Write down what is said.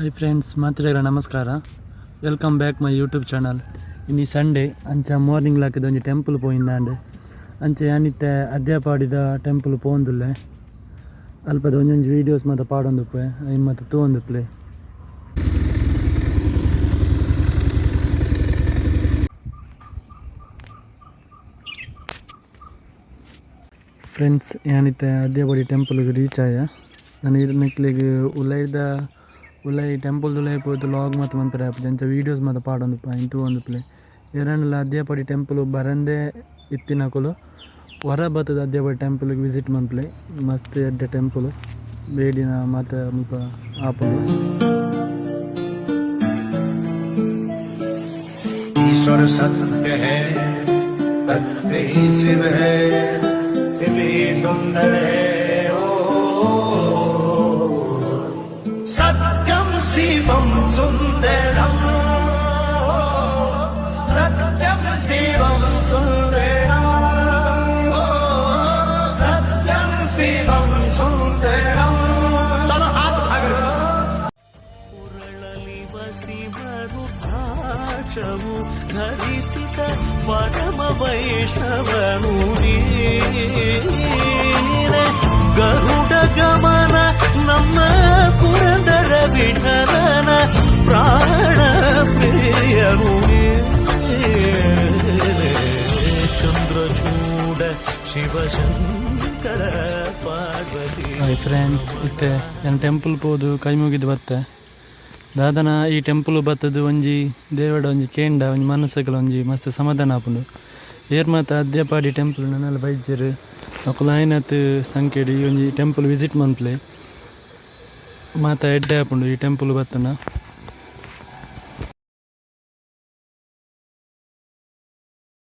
Hi friends ಮಾತ್ರೆಗಳ ನಮಸ್ಕಾರ. Welcome back my YouTube channel ಇನ್ನು ಸಂಡೇ ಅಂಚ ಮಾರ್ನಿಂಗ್ ಲಾಕಿದ ಒಂಜಿ ಟೆಂಪಲ್ ಪೋಯಿಂದಾಂಡೆ ಅಂಚೆ ಯಾನಿತ್ತೆ ಅದ್ಯಾಪಾಡಿದ ಟೆಂಪಲ್ ಪೋಂದುಲ್ಲೆ. ಅಲ್ಪದ ಒಂಜೊಂಜಿ ವೀಡಿಯೋಸ್ ಮಾತ ಪಾಡೊಂದುಪ್ಪೆ ಇನ್ನು ಮತ್ತು ತೂಂದುಪ್ಲೆ ಫ್ರೆಂಡ್ಸ್ ಯಾನಿತ್ತೆ ಅದ್ಯಾಪಾಡಿ ಟೆಂಪಲ್ಗೆ ರೀಚ್ ಆಯ. ನಾನು ನೆಕ್ಲಿಗೆ ಉಲೈದ ಉಲೈ ಟೆಂಪಲ್ ಉಲೈ ಪೋದು ಲಾಗ್ ಮತ್ತು ಮಂಪರೆ ಆಪುಜಿ ಅಂಚ ವೀಡಿಯೋಸ್ ಮಾತ ಪಾಡೊಂದುಪ್ಪ ಇಂತು ಒಂದು ಪ್ಲೇ ಎರಡನೆಲ್ಲ ಅದ್ಯಾಪಾಡಿ ಟೆಂಪಲ್ ಬರಂದೇ ಇತ್ತಿನಕುಲು ಹೊರ ಬತ್ತದ ಅದ್ಯಾಪಾಡಿ ಟೆಂಪಲ್ಗೆ ವಿಸಿಟ್ ಮನ್ಪ್ಲೆ ಮಸ್ತ್ ಎಡ್ಡೆ ಟೆಂಪಲ್ ಬೇಡಿನ ಮಾತ ಮುಲ್ಪ ಆಪುಂಡು ईश्वर सत्य है सत्य ही शिव है शिव ही सुंदर है సుందరం సత్యం శివం సుందరం సత్యం శివం సుందరం. ధరిసుక పరమ వైష్ణవను ಹಾಯ್ ಫ್ರೆಂಡ್ಸ್ ಇತ್ತೆ ನಾನು ಟೆಂಪಲ್ ಪೋದು ಕೈ ಮುಗಿದು ಬತ್ತೆ. ದಾದನ, ಈ ಟೆಂಪಲ್ ಬತ್ತದು ಒಂಜಿ, ದೇವಡ ಒಂಜಿ, ಕೇಂಡ, ಒಂಜಿ ಮನಸ್ಸುಗಳ ಒಂಜಿ, ಮಸ್ತ್ ಸಮಾಧಾನ ಆಪುಂಡು. ಏರ್ ಮಾತ ಅದ್ಯಪಾಡಿ ಟೆಂಪಲ್ ನನ್ನೆಲ್ಲ ಬೈಜರು ಅಕುಲು ಆಯ್ನತ್ ಸಂಖ್ಯೆಡಿ ಒಂಜಿ ಟೆಂಪಲ್ ವಿಸಿಟ್ ಮನ್ಪ್ಲೆ ಮಾತ ಎಡ್ಡೆ ಆಪುಂಡು ಈ ಟೆಂಪಲ್ ಬತ್ತನ.